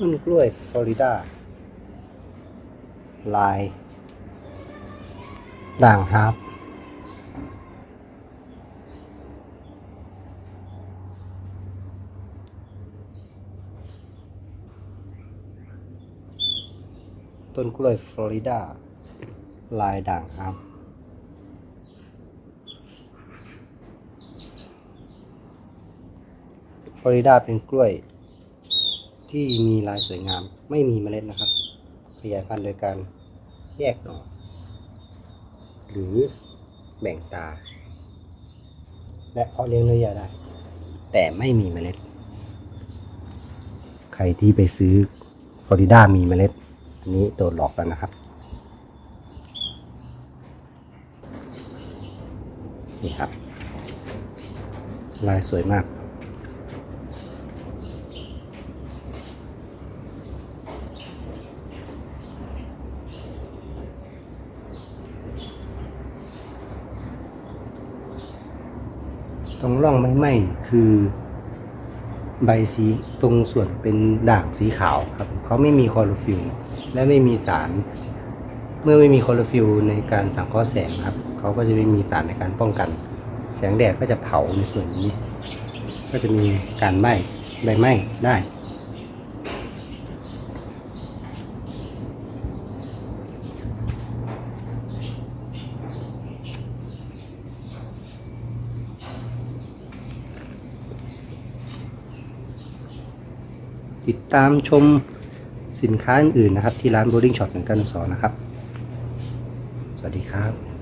ต้นกล้วยฟลอริดา ลาย ด่างฮาร์ปต้นกล้วยฟลอริดา ลายด่างฮาร์ปฟลอริดาเป็นกล้วย ที่มีลายสวยงาม ไม่มีเมล็ดนะครับ ขยายพันธุ์โดยการแยกหน่อหรือแบ่งตา และเพาะเลี้ยงเนื้อใหญ่ได้ แต่ไม่มีเมล็ด ใครที่ไปซื้อฟลอริดามีเมล็ด อันนี้โดนหลอกแล้วนะครับนี่ครับ ลายสวยมาก ตรงร่องไม่ไหม้คือใบสีตรงส่วนเป็นด่างสีขาวครับเขาไม่มีคลอโรฟิลและไม่มีสาร เมื่อไม่มีคลอโรฟิลในการสังเคราะห์แสงครับเขาก็จะไม่มีสารในการป้องกัน แสงแดดก็จะเผาในส่วนนี้ ก็จะมีการไหม้ใบไหม้ได้ ติดตามชมสินค้าอื่นๆนะครับ ที่ร้าน Bowling Shop 1 9 2นะครับ สวัสดีครับ